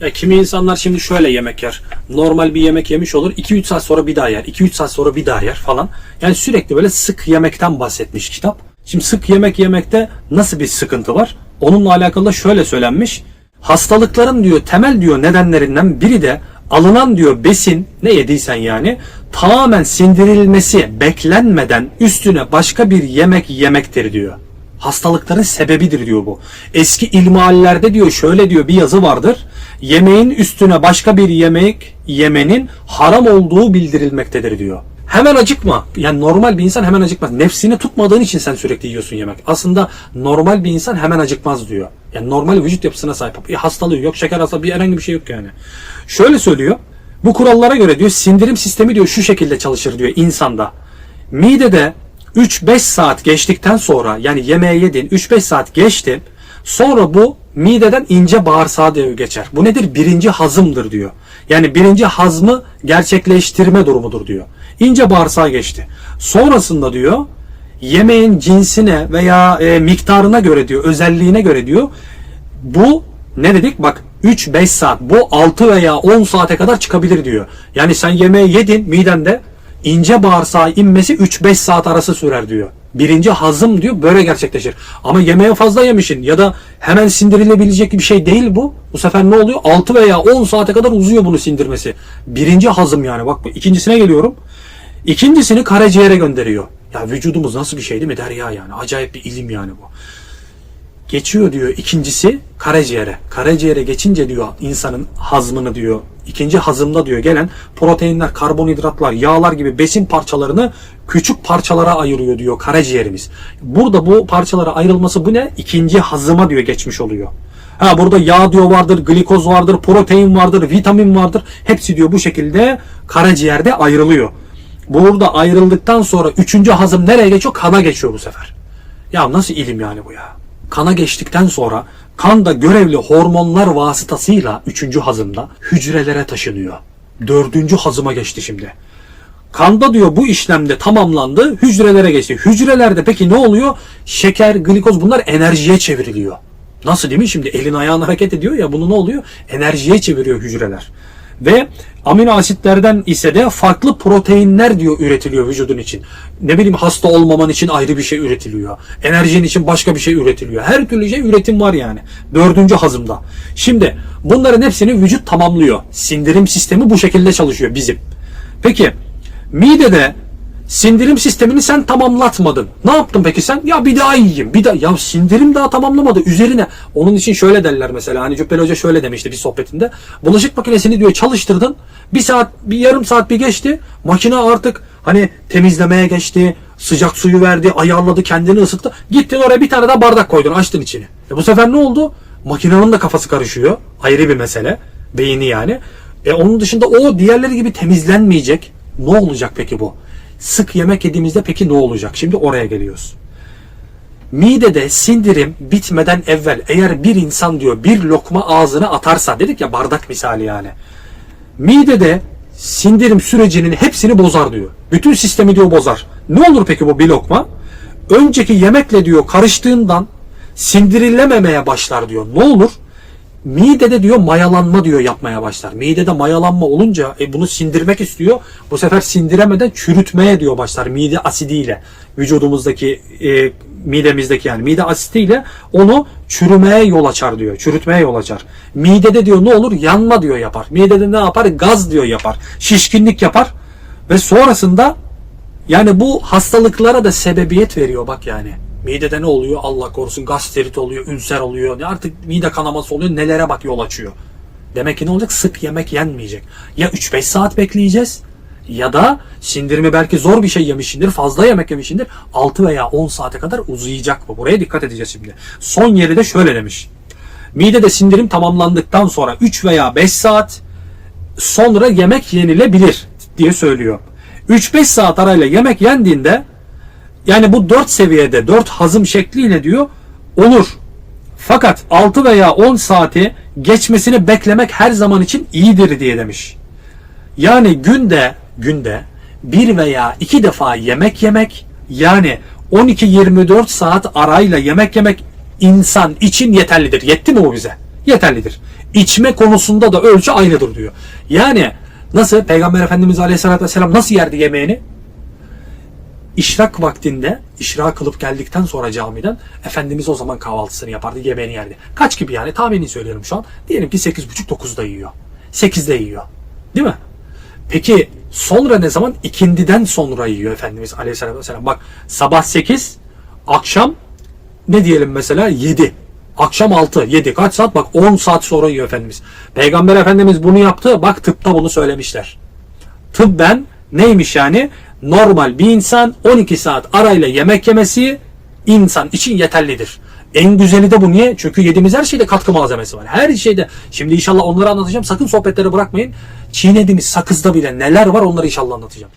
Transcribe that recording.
Ya kimi insanlar şimdi şöyle yemek yer. Normal bir yemek yemiş olur. 2-3 saat sonra bir daha yer. 2-3 saat sonra bir daha yer falan. Yani sürekli böyle sık yemekten bahsetmiş kitap. Şimdi sık yemek yemekte nasıl bir sıkıntı var? Onunla alakalı da şöyle söylenmiş. Hastalıkların diyor temel diyor nedenlerinden biri de alınan diyor besin ne yediysen yani tamamen sindirilmesi beklenmeden üstüne başka bir yemek yemektir diyor. Hastalıkların sebebidir diyor bu. Eski ilmihallerde diyor şöyle diyor bir yazı vardır. Yemeğin üstüne başka bir yemek yemenin haram olduğu bildirilmektedir diyor. Hemen acıkma. Yani normal bir insan hemen acıkmaz. Nefsini tutmadığın için sen sürekli yiyorsun yemek. Aslında normal bir insan hemen acıkmaz diyor. Yani normal vücut yapısına sahip. Bir hastalığı yok, şeker hastalığı, bir herhangi bir şey yok yani. Şöyle söylüyor. Bu kurallara göre diyor sindirim sistemi diyor şu şekilde çalışır diyor insanda. Midede 3-5 saat geçtikten sonra yani yemeğe yedin 3-5 saat geçti. Sonra bu mideden ince bağırsağa diyor geçer. Bu nedir? Birinci hazımdır diyor. Yani birinci hazmı gerçekleştirme durumudur diyor. İnce bağırsağa geçti. Sonrasında diyor yemeğin cinsine veya e, miktarına göre diyor, özelliğine göre diyor bu ne dedik? Bak 3-5 saat. Bu 6 veya 10 saate kadar çıkabilir diyor. Yani sen yemeği yedin midende ince bağırsağa inmesi 3-5 saat arası sürer diyor. Birinci hazım diyor böyle gerçekleşir. Ama yemeğe fazla yemişin ya da hemen sindirilebilecek bir şey değil bu. Bu sefer ne oluyor? 6 veya 10 saate kadar uzuyor bunu sindirmesi. Birinci hazım yani bak. İkincisine geliyorum. İkincisini karaciğere gönderiyor. Ya vücudumuz nasıl bir şey değil mi? Derya yani. Acayip bir ilim yani bu. Geçiyor diyor ikincisi karaciğere. Karaciğere geçince diyor insanın hazmını diyor. ikinci hazımda diyor gelen proteinler, karbonhidratlar, yağlar gibi besin parçalarını küçük parçalara ayırıyor diyor karaciğerimiz. Burada bu parçalara ayrılması bu ne? İkinci hazıma diyor geçmiş oluyor. Ha burada yağ diyor vardır, glikoz vardır, protein vardır, vitamin vardır. Hepsi diyor bu şekilde karaciğerde ayrılıyor. Burada ayrıldıktan sonra üçüncü hazım nereye geçiyor? Kana geçiyor bu sefer. Ya nasıl ilim yani bu ya? Kana geçtikten sonra kanda görevli hormonlar vasıtasıyla üçüncü hazımda hücrelere taşınıyor. Dördüncü hazıma geçti şimdi. Kanda diyor bu işlemde tamamlandı, hücrelere geçti. Hücrelerde peki ne oluyor? Şeker, glikoz bunlar enerjiye çevriliyor. Nasıl değil mi? Şimdi elin ayağın hareket ediyor ya bunu ne oluyor? Enerjiye çeviriyor hücreler. Ve amino asitlerden ise de farklı proteinler diyor üretiliyor vücudun için. Ne bileyim hasta olmaman için ayrı bir şey üretiliyor. Enerjin için başka bir şey üretiliyor. Her türlü şey üretim var yani. Dördüncü hazımda. Şimdi bunların hepsini vücut tamamlıyor. Sindirim sistemi bu şekilde çalışıyor bizim. Peki midede sindirim sistemini sen tamamlatmadın. Ne yaptın peki sen? Ya bir daha yiyeyim. Bir daha ya sindirim daha tamamlamadı. Üzerine onun için şöyle derler mesela. Hani Cübbeli Hoca şöyle demişti bir sohbetinde. Bulaşık makinesini diyor çalıştırdın. Bir saat, bir yarım saat bir geçti. Makine artık hani temizlemeye geçti. Sıcak suyu verdi, ayarladı, kendini ısıttı. Gittin oraya bir tane daha bardak koydun, açtın içini. E bu sefer ne oldu? Makinenin de kafası karışıyor. Ayrı bir mesele. Beyni yani. E onun dışında o diğerleri gibi temizlenmeyecek. Ne olacak peki bu? Sık yemek yediğimizde peki ne olacak? Şimdi oraya geliyoruz. Midede sindirim bitmeden evvel eğer bir insan diyor bir lokma ağzına atarsa dedik ya bardak misali yani. Midede sindirim sürecinin hepsini bozar diyor. Bütün sistemi diyor bozar. Ne olur peki bu bir lokma? Önceki yemekle diyor karıştığından sindirilememeye başlar diyor. Ne olur? Midede diyor mayalanma diyor yapmaya başlar. Midede mayalanma olunca e, bunu sindirmek istiyor. Bu sefer sindiremeden çürütmeye diyor başlar mide asidiyle. Vücudumuzdaki e, midemizdeki yani mide asitiyle onu çürümeye yol açar diyor. Çürütmeye yol açar. Midede diyor ne olur? Yanma diyor yapar. Midede ne yapar? Gaz diyor yapar. Şişkinlik yapar. Ve sonrasında yani bu hastalıklara da sebebiyet veriyor bak yani. Midede ne oluyor? Allah korusun gastrit oluyor, ünser oluyor. Artık mide kanaması oluyor. Nelere bak yol açıyor. Demek ki ne olacak? Sık yemek yenmeyecek. Ya 3-5 saat bekleyeceğiz ya da sindirimi belki zor bir şey yemişindir, fazla yemek yemişindir. 6 veya 10 saate kadar uzayacak bu. Buraya dikkat edeceğiz şimdi. Son yeri de şöyle demiş. Midede sindirim tamamlandıktan sonra 3 veya 5 saat sonra yemek yenilebilir diye söylüyor. 3-5 saat arayla yemek yendiğinde yani bu 4 seviyede 4 hazım şekliyle diyor olur. Fakat 6 veya 10 saati geçmesini beklemek her zaman için iyidir diye demiş. Yani günde günde bir veya iki defa yemek yemek yani 12-24 saat arayla yemek yemek insan için yeterlidir. Yetti mi bu bize? Yeterlidir. içme konusunda da ölçü aynıdır diyor. Yani nasıl Peygamber Efendimiz Aleyhisselatü Vesselam nasıl yerdi yemeğini? İşrak vaktinde, işrak kılıp geldikten sonra camiden Efendimiz o zaman kahvaltısını yapardı, yemeğini yerdi. Kaç gibi yani? Tahmini söylüyorum şu an. Diyelim ki 8.30-9'da yiyor. 8'de yiyor. Değil mi? Peki sonra ne zaman? İkindiden sonra yiyor Efendimiz Aleyhisselatü Vesselam. Bak sabah 8, akşam ne diyelim mesela 7. Akşam 6, 7 kaç saat? Bak 10 saat sonra yiyor Efendimiz. Peygamber Efendimiz bunu yaptı. Bak tıpta bunu söylemişler. Tıbben neymiş yani? Normal bir insan 12 saat arayla yemek yemesi insan için yeterlidir. En güzeli de bu niye? Çünkü yediğimiz her şeyde katkı malzemesi var. Her şeyde. Şimdi inşallah onları anlatacağım. Sakın sohbetleri bırakmayın. Çiğnediğimiz sakızda bile neler var onları inşallah anlatacağım.